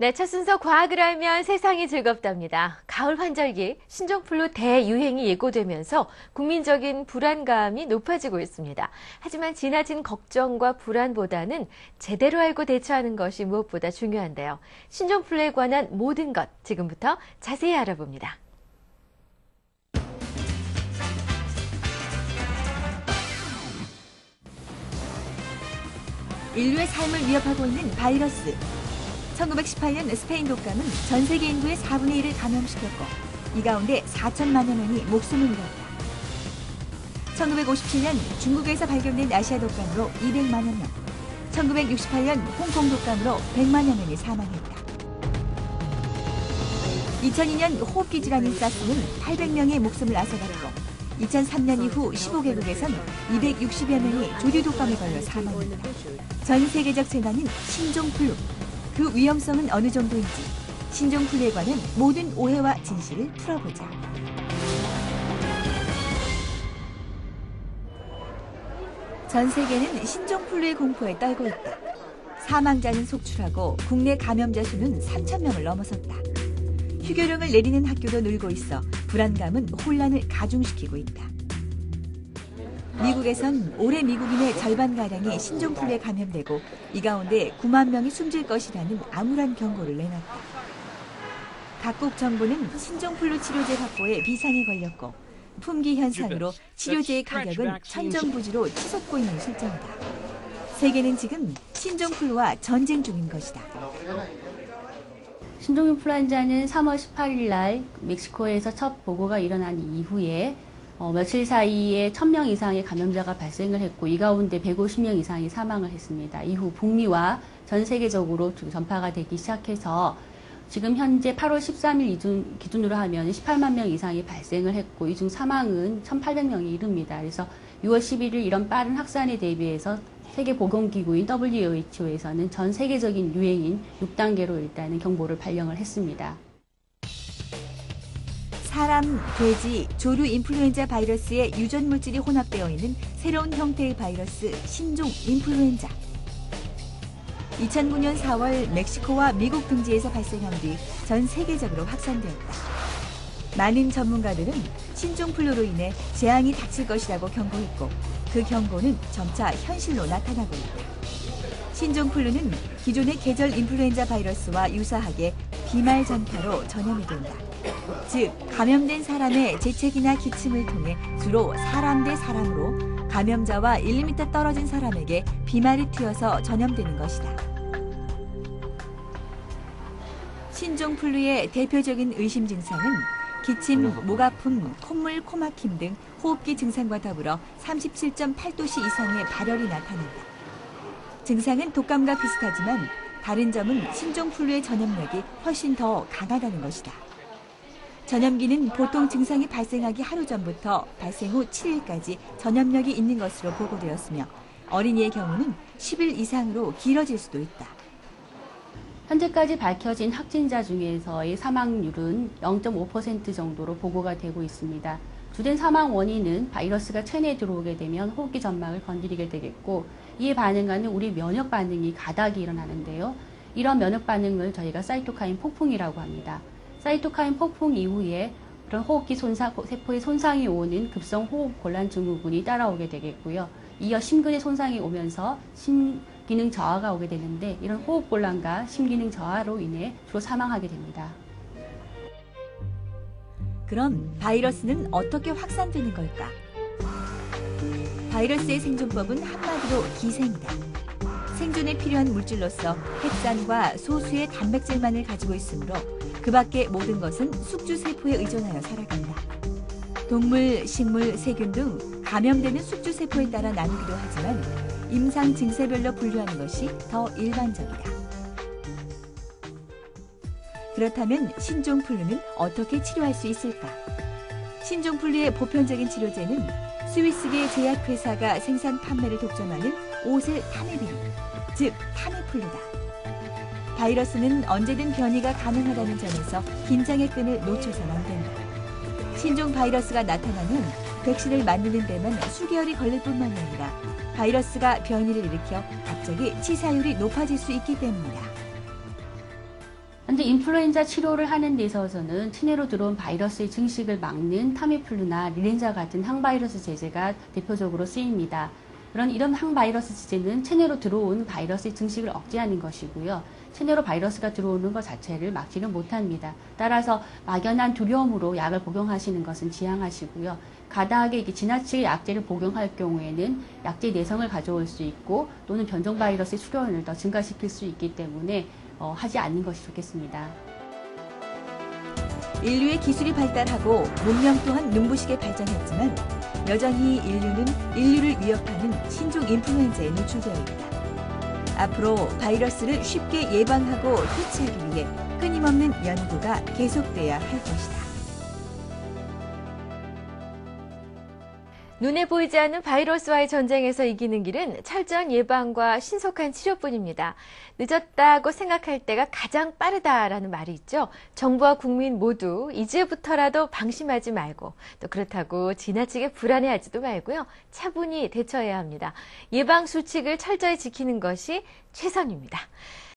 네, 첫 순서 과학을 알면 세상이 즐겁답니다. 가을 환절기 신종플루 대유행이 예고되면서 국민적인 불안감이 높아지고 있습니다. 하지만 지나친 걱정과 불안보다는 제대로 알고 대처하는 것이 무엇보다 중요한데요. 신종플루에 관한 모든 것 지금부터 자세히 알아봅니다. 인류의 삶을 위협하고 있는 바이러스. 1918년 스페인 독감은 전 세계 인구의 4분의 1을 감염시켰고 이 가운데 4천만여 명이 목숨을 잃었다. 1957년 중국에서 발견된 아시아 독감으로 200만여 명, 1968년 홍콩 독감으로 100만여 명이 사망했다. 2002년 호흡기 질환인 사스는 800명의 목숨을 앗아갔고 2003년 이후 15개국에선 260여 명이 조류 독감에 걸려 사망했다. 전 세계적 재난은 신종 플루. 그 위험성은 어느 정도인지 신종플루에 관한 모든 오해와 진실을 풀어보자. 전 세계는 신종플루의 공포에 떨고 있다. 사망자는 속출하고 국내 감염자 수는 3천 명을 넘어섰다. 휴교령을 내리는 학교도 늘고 있어 불안감은 혼란을 가중시키고 있다. 미국에선 올해 미국인의 절반가량이 신종플루에 감염되고 이 가운데 9만 명이 숨질 것이라는 암울한 경고를 내놨다. 각국 정부는 신종플루 치료제 확보에 비상에 걸렸고 품귀 현상으로 치료제의 가격은 천정부지로 치솟고 있는 실정이다. 세계는 지금 신종플루와 전쟁 중인 것이다. 신종인플루엔자는 3월 18일 날 멕시코에서 첫 보고가 일어난 이후에 어, 며칠 사이에 1000명 이상의 감염자가 발생을 했고 이 가운데 150명 이상이 사망을 했습니다. 이후 북미와 전 세계적으로 전파가 되기 시작해서 지금 현재 8월 13일 기준, 으로 하면 18만 명 이상이 발생을 했고 이 중 사망은 1,800명이 이릅니다. 그래서 6월 11일 이런 빠른 확산에 대비해서 세계보건기구인 WHO에서는 전 세계적인 유행인 6단계로 일단은 경보를 발령을 했습니다. 사람, 돼지, 조류 인플루엔자 바이러스의 유전 물질이 혼합되어 있는 새로운 형태의 바이러스 신종 인플루엔자. 2009년 4월 멕시코와 미국 등지에서 발생한 뒤 전 세계적으로 확산되었다. 많은 전문가들은 신종 플루로 인해 재앙이 닥칠 것이라고 경고했고 그 경고는 점차 현실로 나타나고 있다. 신종 플루는 기존의 계절 인플루엔자 바이러스와 유사하게 비말 전파로 전염이 된다. 즉 감염된 사람의 재채기나 기침을 통해 주로 사람 대 사람으로 감염자와 1m 떨어진 사람에게 비말이 튀어서 전염되는 것이다. 신종플루의 대표적인 의심 증상은 기침, 목 아픔, 콧물, 코막힘 등 호흡기 증상과 더불어 37.8도씨 이상의 발열이 나타난다. 증상은 독감과 비슷하지만 다른 점은 신종플루의 전염력이 훨씬 더 강하다는 것이다. 전염기는 보통 증상이 발생하기 하루 전부터 발생 후 7일까지 전염력이 있는 것으로 보고되었으며 어린이의 경우는 10일 이상으로 길어질 수도 있다. 현재까지 밝혀진 확진자 중에서의 사망률은 0.5% 정도로 보고가 되고 있습니다. 주된 사망 원인은 바이러스가 체내에 들어오게 되면 호흡기 점막을 건드리게 되겠고 이에 반응하는 우리 면역 반응이 가닥이 일어나는데요. 이런 면역 반응을 저희가 사이토카인 폭풍이라고 합니다. 사이토카인 폭풍 이후에 그런 호흡기 손상, 세포의 손상이 오는 급성 호흡 곤란 증후군이 따라오게 되겠고요. 이어 심근의 손상이 오면서 심 기능 저하가 오게 되는데 이런 호흡 곤란과 심기능 저하로 인해 주로 사망하게 됩니다. 그럼 바이러스는 어떻게 확산되는 걸까? 바이러스의 생존법은 한마디로 기생이다. 생존에 필요한 물질로서 핵산과 소수의 단백질만을 가지고 있으므로 그 밖의 모든 것은 숙주세포에 의존하여 살아간다. 동물, 식물, 세균 등 감염되는 숙주세포에 따라 나누기도 하지만 임상 증세별로 분류하는 것이 더 일반적이다. 그렇다면 신종플루는 어떻게 치료할 수 있을까? 신종플루의 보편적인 치료제는 스위스계 제약회사가 생산 판매를 독점하는 오셀 타메빈, 즉 타메플루다. 바이러스는 언제든 변이가 가능하다는 점에서 긴장의 끈을 놓쳐서는 안 된다. 신종 바이러스가 나타나면 백신을 만드는 데만 수개월이 걸릴 뿐만 아니라 바이러스가 변이를 일으켜 갑자기 치사율이 높아질 수 있기 때문이다. 현재 인플루엔자 치료를 하는 데 있어서는 체내로 들어온 바이러스의 증식을 막는 타미플루나 리렌자 같은 항바이러스 제제가 대표적으로 쓰입니다. 그런 이런 항바이러스 제제는 체내로 들어온 바이러스의 증식을 억제하는 것이고요. 체내로 바이러스가 들어오는 것 자체를 막지는 못합니다. 따라서 막연한 두려움으로 약을 복용하시는 것은 지양하시고요. 가다하게 이렇게 지나치게 약제를 복용할 경우에는 약제 내성을 가져올 수 있고 또는 변종 바이러스의 수련을 더 증가시킬 수 있기 때문에 어, 하지 않는 것이 좋겠습니다. 인류의 기술이 발달하고 문명 또한 눈부시게 발전했지만 여전히 인류는 인류를 위협하는 신종 인플루엔자에 노출되어 있다. 앞으로 바이러스를 쉽게 예방하고 퇴치하기 위해 끊임없는 연구가 계속돼야 할 것이다. 눈에 보이지 않는 바이러스와의 전쟁에서 이기는 길은 철저한 예방과 신속한 치료뿐입니다. 늦었다고 생각할 때가 가장 빠르다라는 말이 있죠. 정부와 국민 모두 이제부터라도 방심하지 말고 또 그렇다고 지나치게 불안해하지도 말고요. 차분히 대처해야 합니다. 예방 수칙을 철저히 지키는 것이 최선입니다.